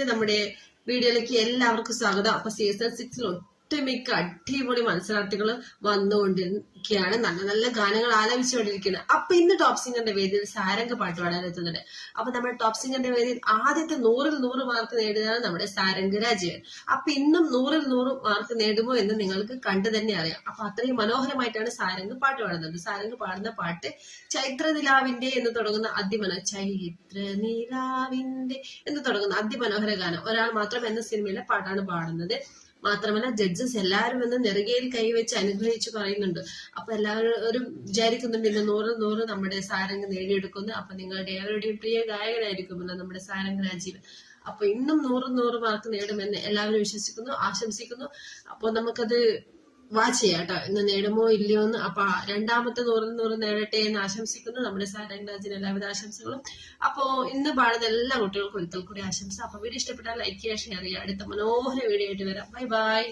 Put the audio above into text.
നമ്മുടെ വീഡിയോയിലേക്ക് എല്ലാവർക്കും സ്വാഗതം. അപ്പൊ സീസൺ സിക്സിൽ ഒട്ടുമിക്ക അടിപൊളി മത്സരാർത്ഥികൾ വന്നുകൊണ്ടിരിക്കുകയാണ്. നല്ല നല്ല ഗാനങ്ങൾ ആലപിച്ചുകൊണ്ടിരിക്കുകയാണ് അപ്പൊ ഇന്ന് ടോപ് സിംഗറിന്റെ വേദിയിൽ സാരംഗ പാട്ട് പാടാൻ എത്തുന്നുണ്ട്. അപ്പൊ നമ്മുടെ ടോപ് സിംഗറിന്റെ വേദിയിൽ ആദ്യത്തെ നൂറിൽ നൂറ് മാർക്ക് നേടുകയാണ് നമ്മുടെ സാരംഗ രാജീവൻ. അപ്പൊ ഇന്നും നൂറിൽ നൂറ് മാർക്ക് നേടുമോ എന്ന് നിങ്ങൾക്ക് കണ്ടു തന്നെ അറിയാം. അപ്പൊ അത്രയും മനോഹരമായിട്ടാണ് സാരംഗ് പാട്ട് പാടുന്നത്. സാരംഗ് പാടുന്ന പാട്ട് ചൈത്ര നിലാവിന്റെ എന്ന് തുടങ്ങുന്ന അതിമനോ ചൈത്ര നിലാവിന്റെ എന്ന് തുടങ്ങുന്ന അതിമനോഹര ഗാനം. ഒരാൾ മാത്രം എന്ന സിനിമയിലെ പാട്ടാണ് പാടുന്നത്. മാത്രമല്ല ജഡ്ജസ് എല്ലാവരും എന്ന് നെറുകയിൽ കൈവച്ച് അനുഗ്രഹിച്ച് പറയുന്നുണ്ട്. അപ്പൊ എല്ലാവരും വിചാരിക്കുന്നുണ്ട് ഇന്ന് നൂറ് നൂറ് നമ്മുടെ സാരംഗ് നേടിയെടുക്കുന്നു അപ്പൊ നിങ്ങളുടെ ഏവരുടെയും പ്രിയ ഗായകനായിരിക്കുമല്ലോ നമ്മുടെ സാരംഗ് രാജീവൻ അപ്പൊ ഇന്നും നൂറ് നൂറ് മാർക്ക് നേടുമെന്ന് എല്ലാവരും വിശ്വസിക്കുന്നു ആശംസിക്കുന്നു. അപ്പോൾ നമുക്കത് വാച്ച് ചെയ്യാം കേട്ടോ ഇന്ന് നേടുമോ ഇല്ലയോ എന്ന്. അപ്പൊ രണ്ടാമത്തെ നൂറിൽ നൂറ് നേടട്ടെ എന്ന് ആശംസിക്കുന്നു. നമ്മുടെ സാരംഗ്രാജിന് എല്ലാവിധ ആശംസകളും. അപ്പോ ഇന്ന് പാടുന്ന എല്ലാ കുട്ടികൾക്കും ഒരിക്കൽ കൂടി ആശംസ. അപ്പൊ വീഡിയോ ഇഷ്ടപ്പെട്ടാൽ ലൈക്ക് ചെയ്യാൻ ഷെയർ ചെയ്യുക. അടുത്ത മനോഹര വീഡിയോ ആയിട്ട് വരാം. Bye bye